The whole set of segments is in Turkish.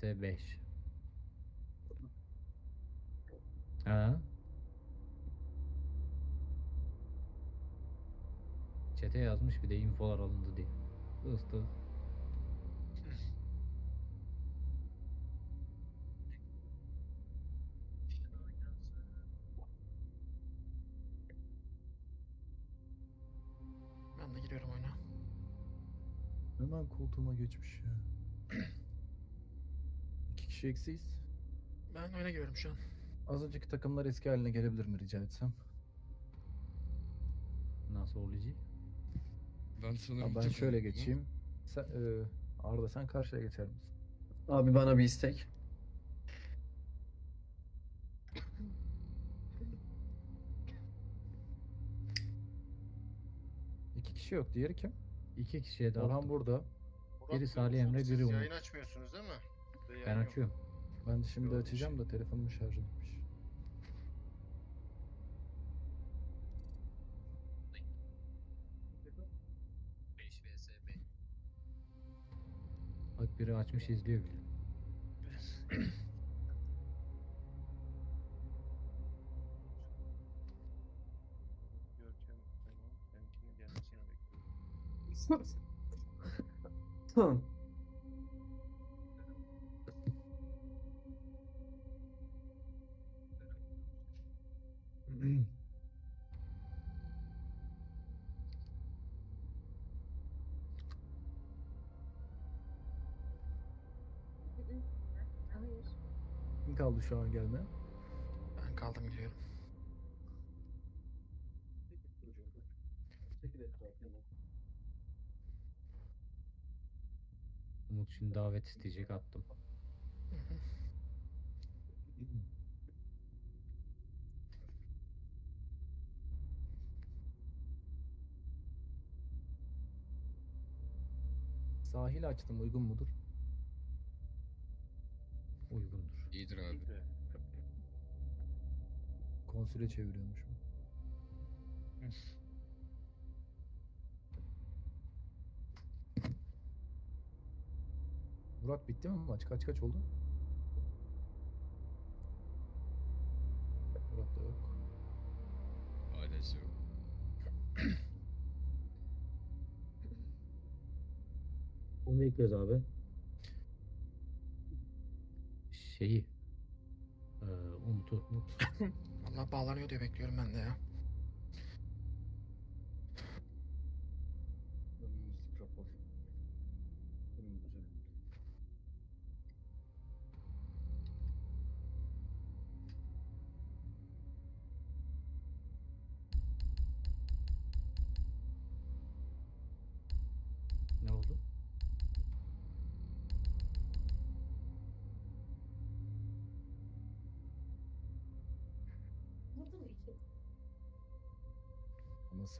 vs 5. Ha? Çete yazmış bir de infolar alındı diye. Istık. Ben de giriyorum oyuna. Hemen koltuğuma geçmiş ya. Kişi eksiyiz. Ben oyuna giriyorum şu an. Az önceki takımlar eski haline gelebilir mi rica etsem? Nasıl olacak? Ben sanırım ben şöyle geçeyim. Sen, e, Arda sen karşıya geçer misin? Abi bana bir istek. İki kişi yok. Diğeri kim? İki kişiye de Orhan attım. burada. Murat Biri Bey, Salih siz Emre, biri Umut. Yayın açmıyorsunuz değil mi? Sizde Ben yayın yok. açıyorum. Ben şimdi Yok, açacağım şey. da telefonum şarjı bitmiş. Bak biri açmış izliyor bile. Görkem, tamam. Benimkinin gelmesini bekliyorum. Hı. Hayır. Kim kaldı şu an gelme? Ben kaldım giriyorum. Umut şimdi davet isteyecek attım. Sahil açtım uygun mudur? Uygundur. İyidir abi. Konsüle çeviriyormuşum. Murat bitti mi maç? Kaç kaç oldu? Bekliyoruz abi. Şeyi. Eee Umut'u. Umut. Vallahi bağlanıyor diye bekliyorum ben de ya.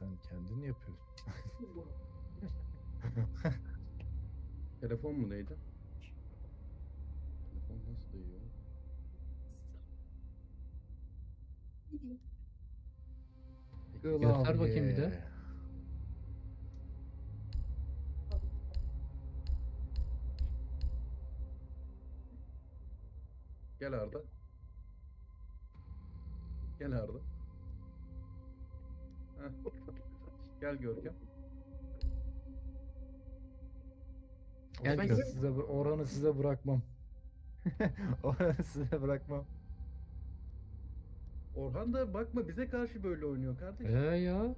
Sen kendin yapıyorsun. Telefon mu neydi? Telefon nasıl duyuyor? Göster bakayım bir de. Gel Arda. Gel Arda. Heh. Gel Görkem. Gel Ben Gör. gidiyorum. Size, oranı size bırakmam. oranı size bırakmam. Orhan da bakma bize karşı böyle oynuyor kardeşim. Ee ya.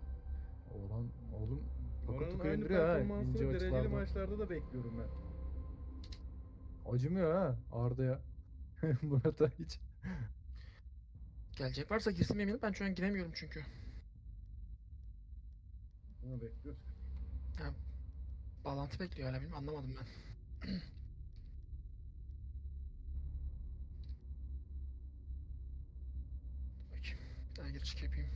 Orhan oğlum Orhan'ın aynı performansını dereceli açılarda. maçlarda da bekliyorum ben. Acımıyor ha Arda'ya. Murat'a hiç. Gelecek varsa girsin eminim. Ben şu an giremiyorum çünkü. Bunu bekliyoruz. Bağlantı bekliyor hala benim anlamadım ben. Bakayım. Bir daha gir çık yapayım.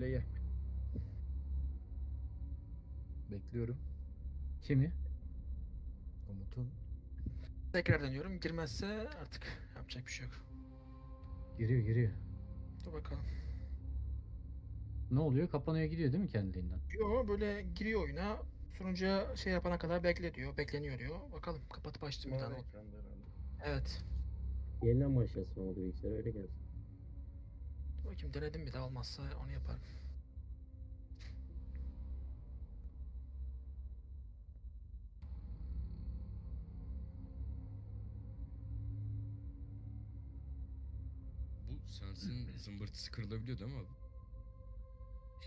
Böyle ye. Bekliyorum. Kimi? Umut'un. Tekrar deniyorum. Girmezse artık yapacak bir şey yok. Giriyor giriyor. Dur bakalım. Ne oluyor? Kapanıyor gidiyor değil mi kendiliğinden? Yo böyle giriyor oyuna. Sunucuya şey yapana kadar bekle diyor. Bekleniyor diyor. Bakalım kapatıp açtım bir tane. Evet. Yeniden başlasın oldu bilgisayar öyle gelsin. Bakayım denedim bir daha olmazsa onu yaparım. Bu sensin zımbırtısı kırılabiliyor değil mi abi?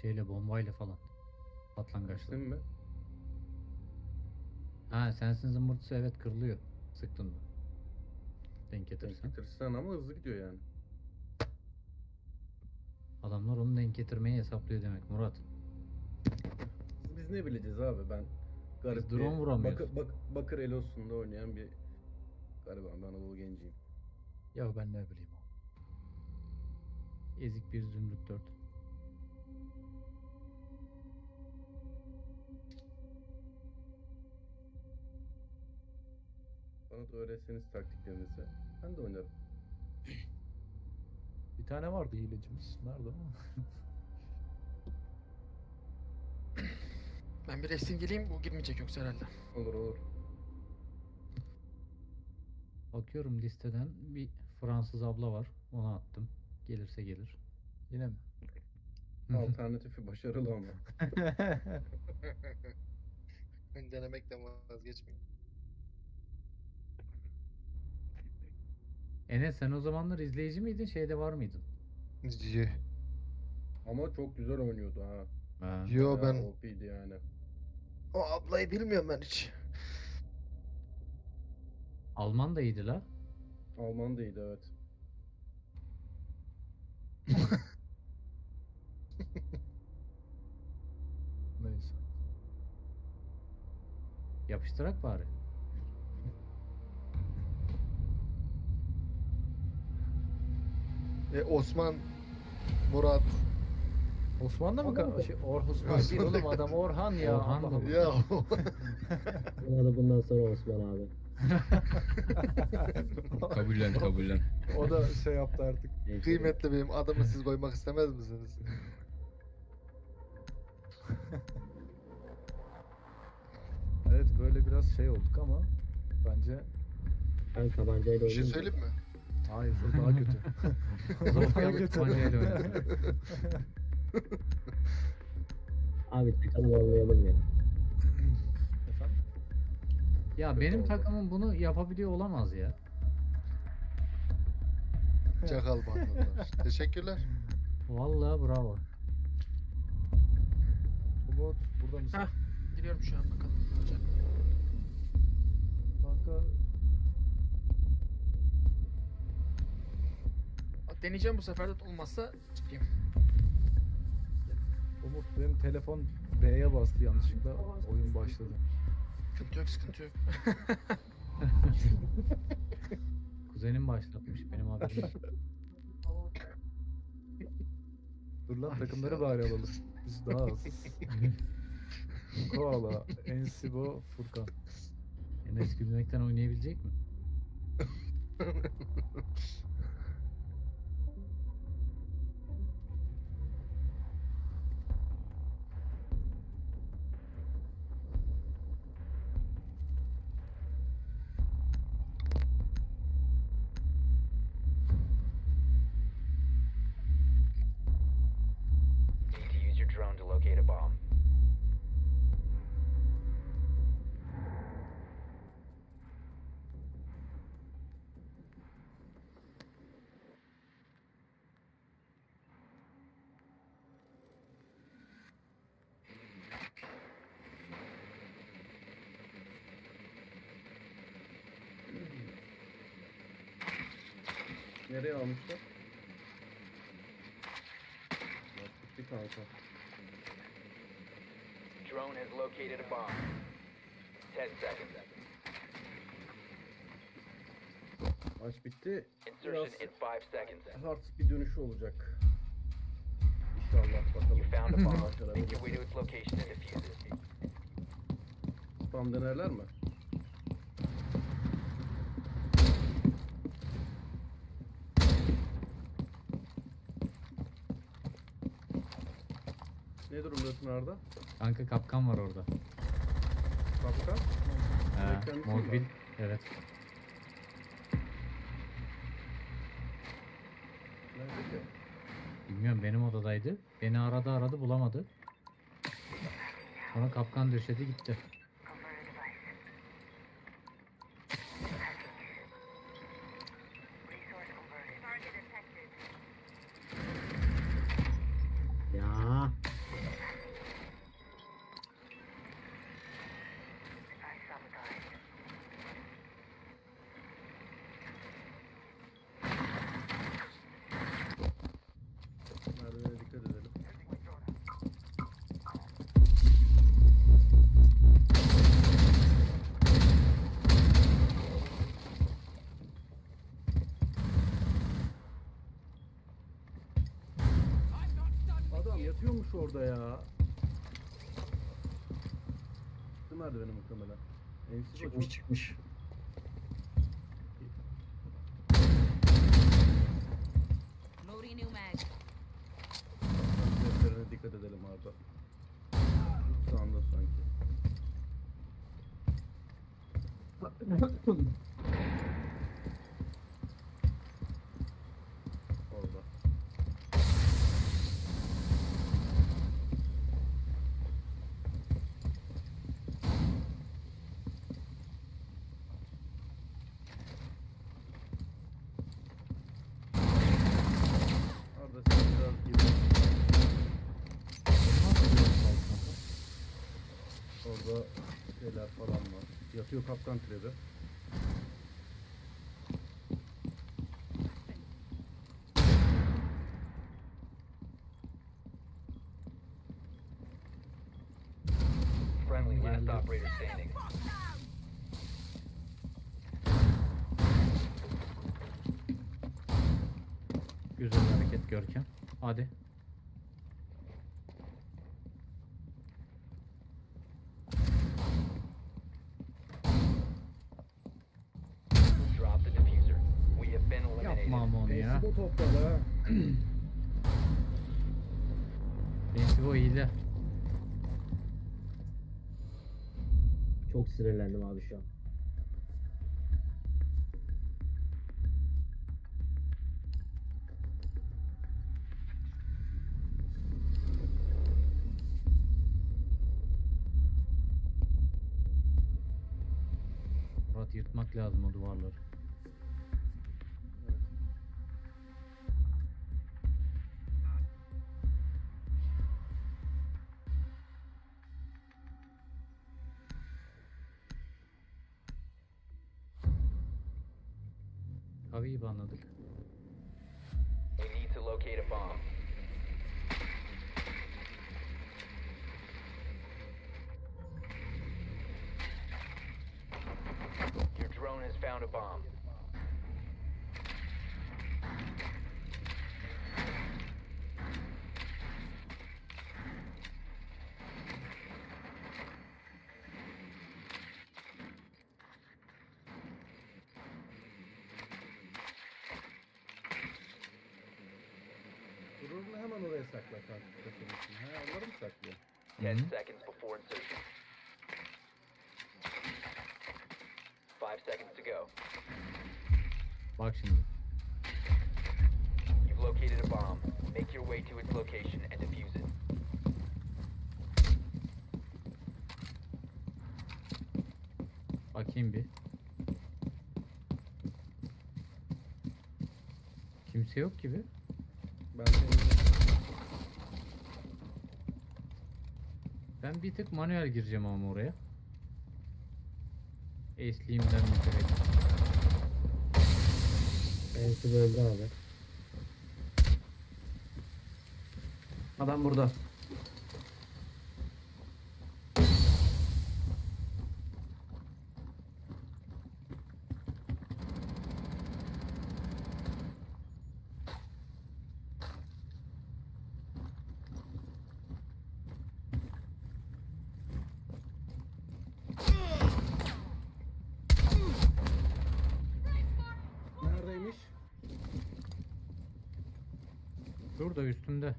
Şeyle bombayla falan. Patlangaçla. Değil mi? Ha sensin zımbırtısı evet kırılıyor. Sıktın mı? Denk Denk getirsen. getirsen ama hızlı gidiyor yani. Adamlar onu denk getirmeyi hesaplıyor demek Murat. Biz ne bileceğiz abi ben garip drone bir vuramıyoruz. Bakır, bak, Bakır Elos'unda oynayan bir gariban ben Anadolu genciyim. Ya ben ne bileyim o. Ezik bir zümrüt dört. Bana da öğretseniz taktiklerinizi ben de oynarım. Bir tane vardı hilecimiz. Nerede o? Ben bir resim geleyim. Bu girmeyecek yoksa herhalde. Olur olur. Bakıyorum listeden bir Fransız abla var. Ona attım. Gelirse gelir. Yine mi? Alternatifi başarılı ama. Denemekten vazgeçmeyin. Enes sen o zamanlar izleyici miydin? Şeyde var mıydın? Ama çok güzel oynuyordu ha. Ha. Yo Bayağı ben OP'ydi yani. o ablayı bilmiyorum ben hiç. Alman da iyiydi la. Alman değildi evet. Neyse. Yapıştırak bari. E, Osman, Murat. Osman da mı? ka- Şey, Or Osman değil oğlum adam Orhan ya. Orhan da- Ya Buna da bundan sonra Osman abi. Kabullen kabullen. o da şey yaptı artık. Kıymetli benim adımı siz koymak istemez misiniz? Evet böyle biraz şey olduk ama bence Ben tabancayla Bir şey oynayayım. söyleyeyim mi? Hayır o daha kötü. o daha kötü. tabancayla oynadı. Abi takalım anlayalım ya. Efendim? Ya Kötü benim oldu. takımım bunu yapabiliyor olamaz ya. Çakal bandolar. Teşekkürler. Vallahi bravo. Umut burada mısın? Hah. Giriyorum şu an bakalım. Olacak. Kanka Deneyeceğim bu sefer de olmazsa çıkayım. Umut benim telefon B'ye bastı yanlışlıkla oyun başladı. Sıkıntı yok sıkıntı yok. Kuzenim başlatmış benim haberim. yok. Dur lan takımları bari alalım. Biz daha az. Koala, Ensibo, Furkan. Enes gülmekten oynayabilecek mi? Nereye almışlar? Gitti kanka. Drone has located a bomb. Ten seconds. Maç bitti. Insertion Biraz in five seconds. hard bir dönüşü olacak. İnşallah. Bakalım. You found a bomb. Başarabilir. Make your way to its location and defuse it. Spam denerler mi? Ne durumdasın Arda? Kanka kapkan var orada. Kapkan? Ee, kendisi mi mobil. var? Evet. Nerede ki? Bilmiyorum benim odadaydı. Beni aradı aradı bulamadı. Sonra kapkan döşedi gitti. Ya. Merdivene dikkat edelim. Adam orada ya. Çıktı merdiveni muhtemelen. Ensiz Çıkmış çıkmış. Loading new mag. Defterine dikkat edelim Arda. Sağında sanki. Orada. Arda sen biraz geri. Orada şeyler falan var. Yatıyor kaptan trebi. Friendly last operator standing. Güzel hareket Görkem. Hadi. Drop the diffuser. We have been eliminated. Yapma ama onu ya. Ensibo topladı ha. Bensibo hile. Çok sinirlendim abi şu an. Murat yırtmak lazım o duvarları. 10 Mhm. seconds before insertion. 5 seconds to go. Şimdi. You've located a bomb. Make your way to its location and defuse it. Bakayım bir. Kimse yok gibi. Ben bir tık manuel gireceğim ama oraya. Ace'liğimden mütevellit. Ensi öldü abi. Adam burada. Şurada üstünde.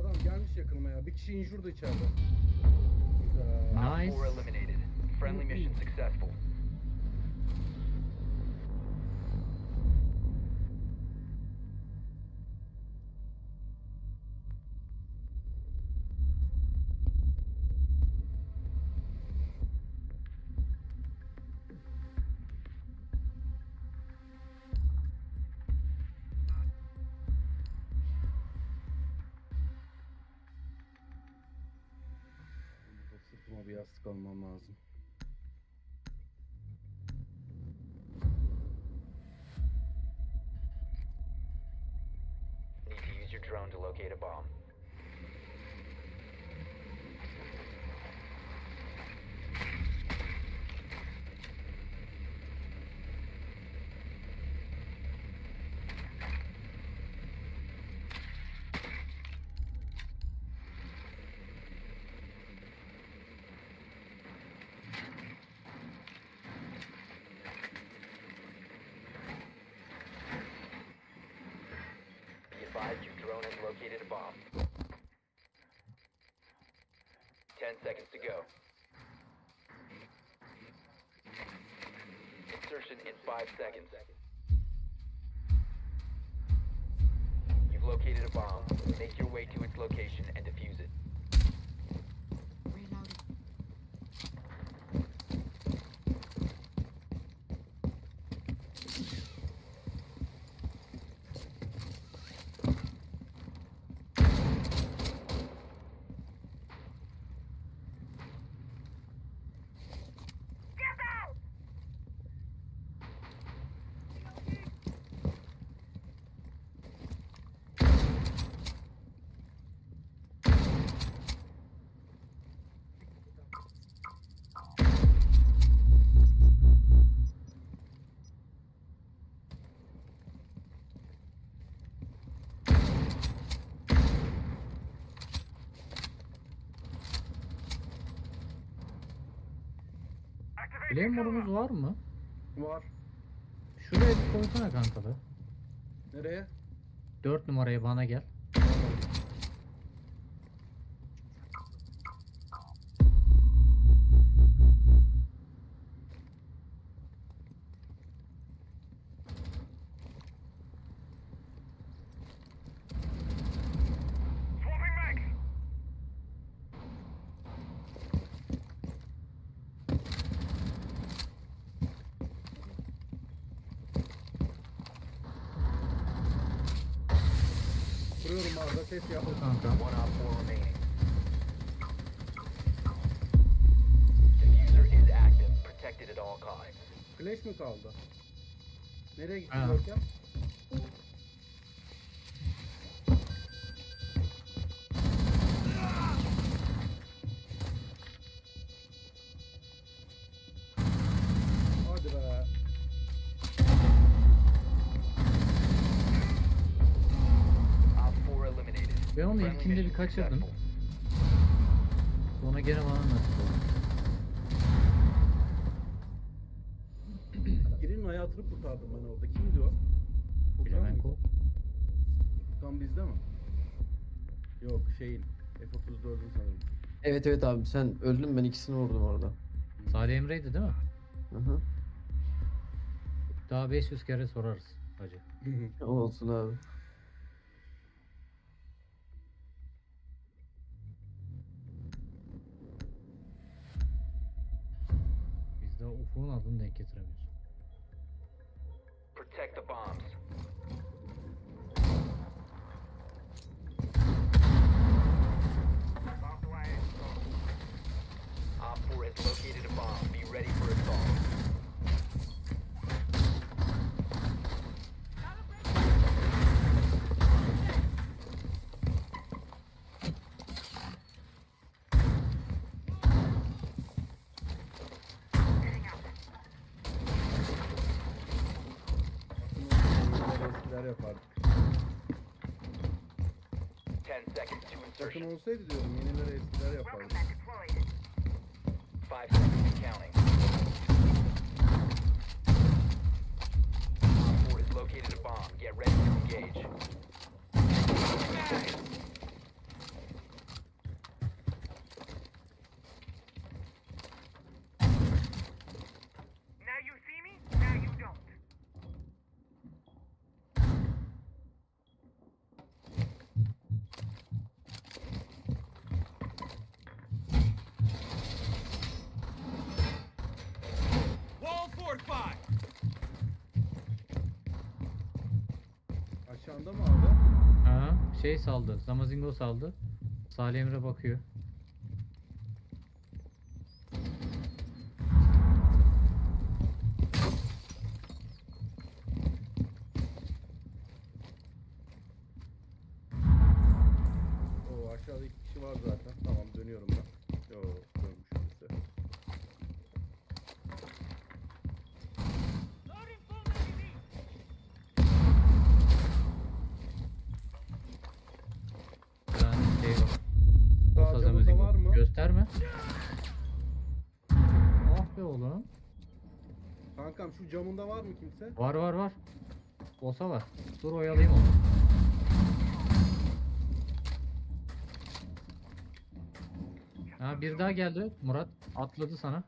Adam gelmiş injurdu içeride. Nice. 4 eliminated. Friendly mission successful. Almam lazım. Need to use your drone to locate a bomb. Be advised your drone has located a bomb. Ten seconds to go. Insertion in five seconds. You've located a bomb. Make your way to its location and defuse it. Flamer'ımız var mı? Var. Şuraya bir koysana kanka be. Nereye? 4 numaraya bana gel. Kaldı? Nereye gitti Ha. Görkem? Hadi be. Ben onu ilkinde bir kaçırdım. Sonra gene bana nasip oldu. Hayatını kurtardım ben orada. Kimdi o? Ko. Furkan bizde mi? Yok şeyin. F-34'ün sanırım. Evet evet abi sen öldün ben ikisini vurdum orada. Salih Emre'ydi değil mi? Hı hı. Daha 500 kere sorarız hacı. Olsun abi. Biz de Ufuk'un adını denk getiremiyoruz. Protect the bombs. Op 4 has located a bomb. Be ready for assault. Takım insertion. olsaydı diyorum yenilere eskiler yapardık. Five seconds and counting. Op 4 has located a bomb. Get ready to engage. Aşağında mı abi? Ha, şey saldı. Zamazingo saldı. Salih Emre bakıyor. Oo aşağıda iki kişi var zaten. Tamam dönüyorum ben. Yo görmüşüm size. Yani şey var. Sağ Olsa camında Zamazingo. var mı? Gösterme. Ah be oğlum. Kankam şu camında var mı kimse? Var var var. Olsa var. Dur oyalayayım onu. Ha bir daha geldi. Murat atladı sana.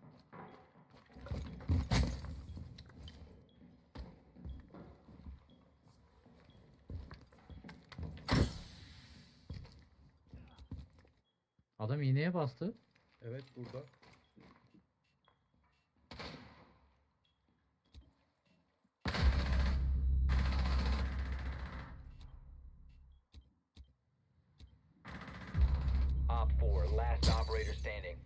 Adam iğneye bastı. Evet burada. Op 4, last operator standing.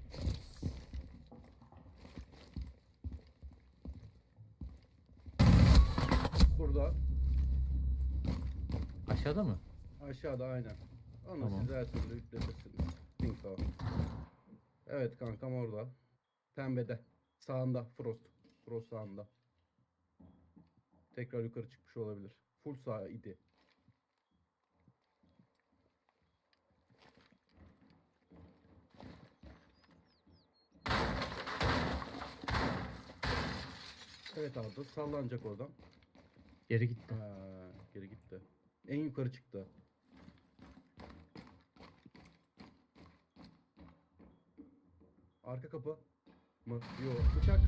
Burada. Aşağıda mı? Aşağıda aynen. Onu Tamam. siz her türlü yükletirsiniz. Info. Evet kankam orada. Pembede. Sağında Frost. Frost sağında. Tekrar yukarı çıkmış olabilir. Full sağ idi. Evet abi sallanacak oradan. Geri gitti. Ha, geri gitti. En yukarı çıktı. Arka kapı mı? Yok. Bıçak.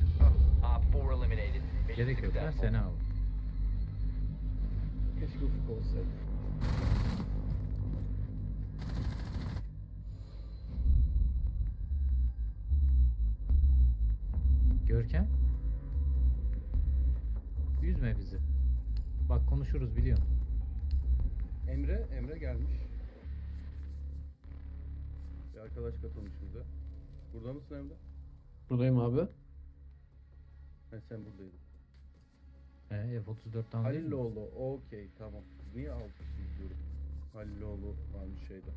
Ah, Op 4 eliminated. Mission Gerek yok. Ben successful. seni al. keşke ufuk olsaydı. Görkem. Üzme bizi. Bak konuşuruz biliyorsun. Emre, Emre gelmiş. Bir arkadaş katılmış bize. Burada mısın Emre? Buradayım abi. Ha, sen buradaydın. Ee, F34'ten değil mi? Haliloğlu, okey tamam. Niye kişi diyorum? Haliloğlu varmış şeyde.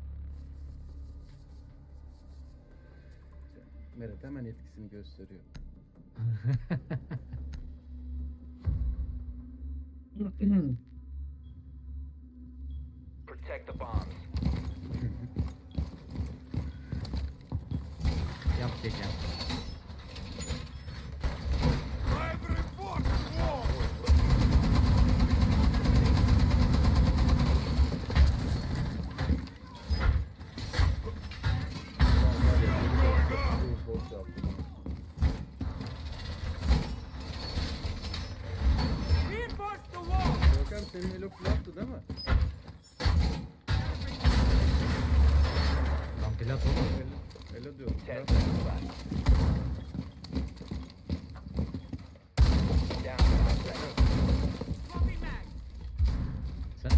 Meret hemen etkisini gösteriyor. Protect the bombs. Yap Görkem. Boş yaptı bana. Görkem senin elo flattı değil mi? Plat oğlum. Elo, elo diyorum. 10 flat. seconds left. Down to 5 seconds. Sen,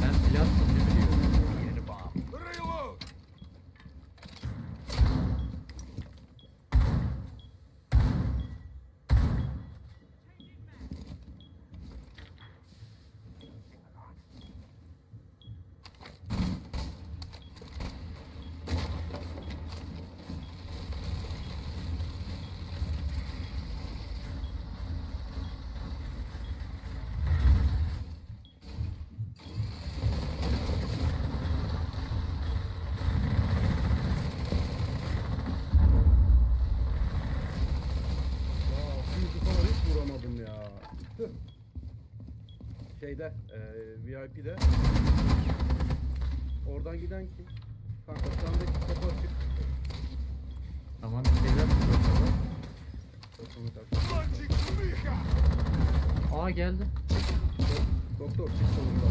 sen platsın ne biliyorum. Located a bomb. Şeyde eee VIP'de. Oradan giden kim? Kanka şu anda kapı açık. Tamam bir şeyler. Aa geldi. Doktor çık solunda.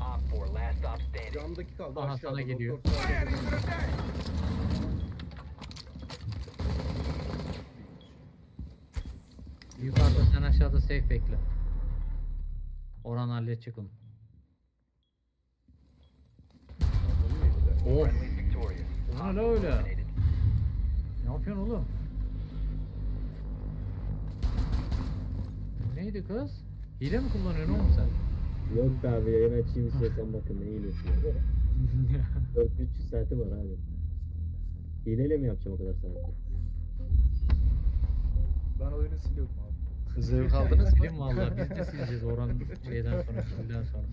Op 4, last stop standing. Camdaki kaldı Aha, aşağıda. sana geliyor. Doktor sağda. Aşağıda safe bekle. Orhan halledecek onu. Of. O ne öyle? Ne yapıyorsun oğlum? Neydi kız? Hile mi kullanıyorsun oğlum sen? Yok be abi yayın açayım istiyorsan bakın ne iyilesi ya. 400 saati var abi. Hileyle mi yapacağım o kadar saati? Ben oyunu siliyorum abi. Zevk aldınız mı? Silin valla biz de sileceğiz Orhan şeyden sonra, kilden sonra.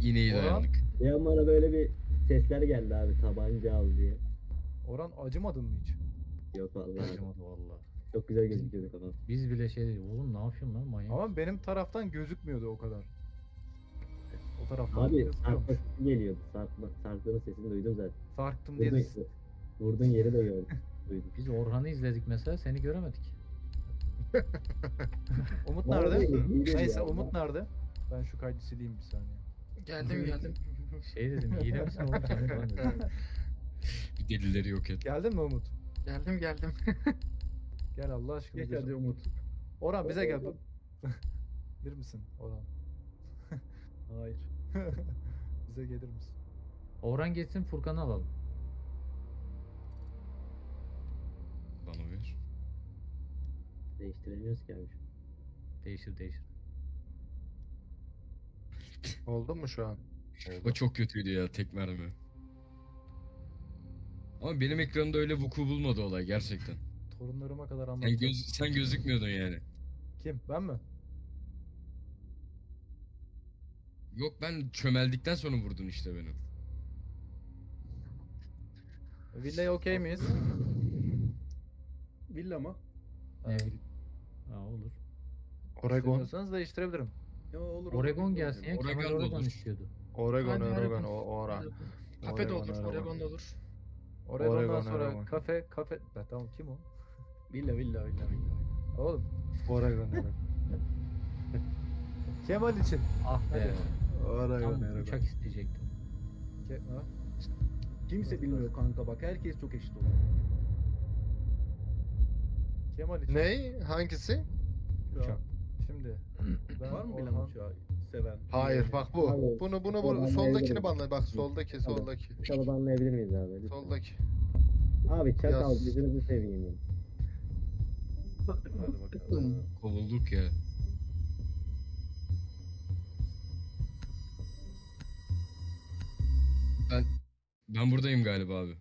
Yine iyi Orhan? dayandık. An bana böyle bir sesler geldi abi tabanca al diye. Orhan acımadın mı hiç? Yok vallahi. Acımadı valla. Çok güzel gözüküyordu kafam. Biz bile şey dedik, oğlum ne yapıyorsun lan manyak. Ama benim taraftan gözükmüyordu o kadar. O taraftan Abi gözüküyormuş. sarkma sesi geliyordu. Sarkma, sarktığının sesini duydum zaten. Sarktım diye vurdun yeri de gördüm. Duydum. Biz Orhan'ı izledik mesela seni göremedik. Umut nerede? Neyse. Umut nerede? Ben şu kaydı sileyim bir saniye. Geldim geldim. Şey dedim hile misin oğlum sen falan dedim. Bir delileri yok et. Geldin mi Umut? Geldim geldim. Gel Allah aşkına. Geç hadi Umut. Orhan bize gel. Gelir misin Orhan? Hayır. bize gelir misin? Orhan geçsin Furkan'ı alalım. Bana ver. Değiştiremiyoruz ki abi. Değişir değişir. Oldu mu şu an? O çok kötüydü ya tek mermi. Ama benim ekranımda öyle vuku bulmadı olay gerçekten. Torunlarıma kadar Sen, anlatacağım. göz, sen gözükmüyordun yani. Kim? Ben mi? Yok ben çömeldikten sonra vurdun işte beni. Villa'ya okey miyiz? Villa mı? Ne Aa, olur. Oregon. İstemiyorsanız değiştirebilirim. Ya olur. Oregon gelsin ya. Oregon Kemal da Oregon olur. istiyordu. Oregon, Hadi Oregon, Oregon. o Oran. Kafe de Oregon, olur. Oregon. Oregon da olur. Oregon'dan Oregon, sonra Oregon. kafe kafe. Ha, tamam kim o? Villa villa villa villa. Oğlum. Oregon, Oregon. Kemal için. Ah be. Oregon, Tam Oregon. uçak isteyecektim. Ke- ha? Kimse bilmiyor kanka bak herkes çok eşit olur. Kemal için. Ney? Hangisi? Uçak. Şimdi. Ben Var mı bilen Orhan- uçağı seven? Hayır bak bu. Abi, Bunu bunu bu. Soldakini banla. Bak soldaki soldaki. Uçalı banlayabilir miyiz abi? Lütfen. Soldaki. Abi çakal Yaz. gözünüzü seveyim ya. Hadi bakalım. Kovulduk ya. Ben ben buradayım galiba abi.